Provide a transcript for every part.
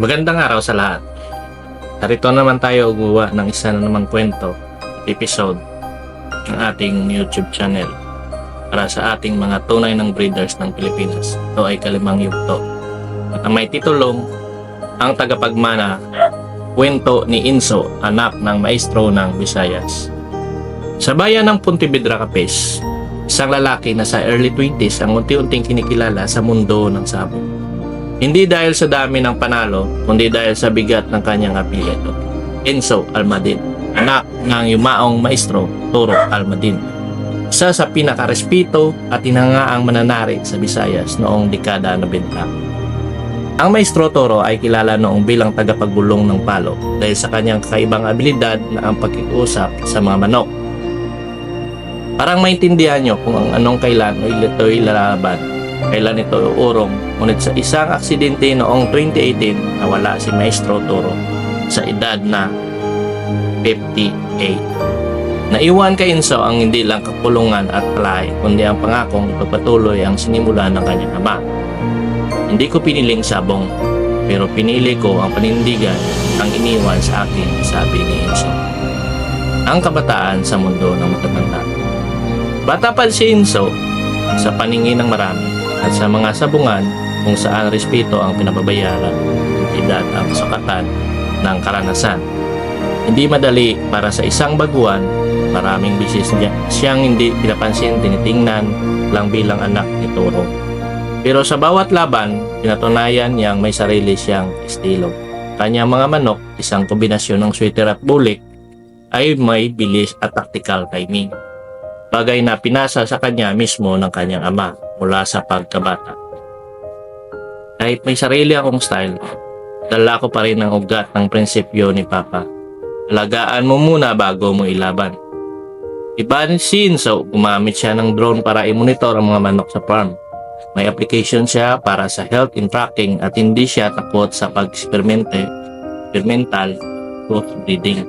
Magandang araw sa lahat. Narito naman tayo gumawa ng isa na namang kwento, episode ng ating YouTube channel para sa ating mga tunay ng breeders ng Pilipinas. Ito ay Kalimang Yugto. At ang may titulong, ang tagapagmana, kwento ni Inso, anak ng maestro ng Visayas. Sa bayan ng Pontevedra, Capes, isang lalaki na sa early 20s ang unti-unting kinikilala sa mundo ng sabong. Hindi dahil sa dami ng panalo, kundi dahil sa bigat ng kanyang apelyido. Enzo Almadin, anak ng yumaong maestro Toro Almadin. Isa sa pinakarespito at tinangaang mananari sa Visayas noong dekada 90. Ang maestro Toro ay kilala noong bilang tagapagbulong ng palo dahil sa kanyang kakaibang abilidad na ang pagkikusap sa mga manok. Parang maintindihan nyo kung ang anong kailan o ito'y lalaban kailan ito uurong ngunit sa isang aksidente noong 2018 nawala si Maestro Toro sa edad na 58. Naiwan kay Inso ang hindi lang kapulungan at palay kundi ang pangakong ipagpatuloy ang sinimula ng kanyang ama. Hindi ko piniling sabong pero pinili ko ang panindigan ang iniwan sa akin sabi ni Inso. Ang kabataan sa mundo ng matatanda. Bata pa si Inso sa paningin ng marami at sa mga sabungan kung saan respeto ang pinababayaran, edad ang sukatan ng karanasan. Hindi madali para sa isang baguan, maraming bisis niya siyang hindi pinapansin, tinitingnan lang bilang anak ni Toro. Pero sa bawat laban, pinatunayan niyang may sarili siyang estilo. Kanyang mga manok, isang kombinasyon ng sweater at bulik, ay may bilis at tactical timing. Bagay na pinasa sa kanya mismo ng kanyang ama mula sa pagkabata. Kahit may sarili akong style, dala ko pa rin ang ugat ng prinsipyo ni Papa. Alagaan mo muna bago mo ilaban. Iba ni Shinzo, gumamit siya ng drone para i-monitor ang mga manok sa farm. May application siya para sa health and tracking at hindi siya takot sa pag-experimente, experimental crossbreeding.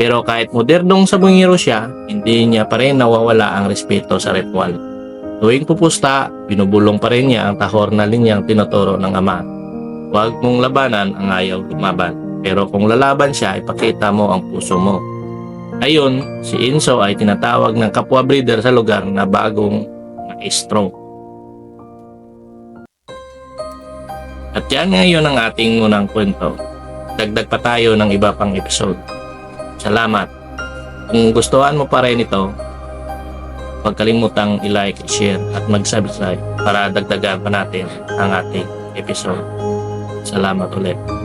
Pero kahit modernong sabungero siya, hindi niya pa rin nawawala ang respeto sa ritual. Tuwing pupusta, binubulong pa rin niya ang tahor na linyang tinuturo ng ama. Huwag mong labanan ang ayaw lumaban. Pero kung lalaban siya, ipakita mo ang puso mo. Ayun, si Inso ay tinatawag ng kapwa breeder sa lugar na bagong maestro. At yan ngayon ang ating unang kwento. Dagdag pa tayo ng iba pang episode. Salamat. Kung gustuhan mo pa rin ito, huwag kalimutang i-like, share at mag-subscribe para dagdagan pa natin ang ating episode. Salamat ulit.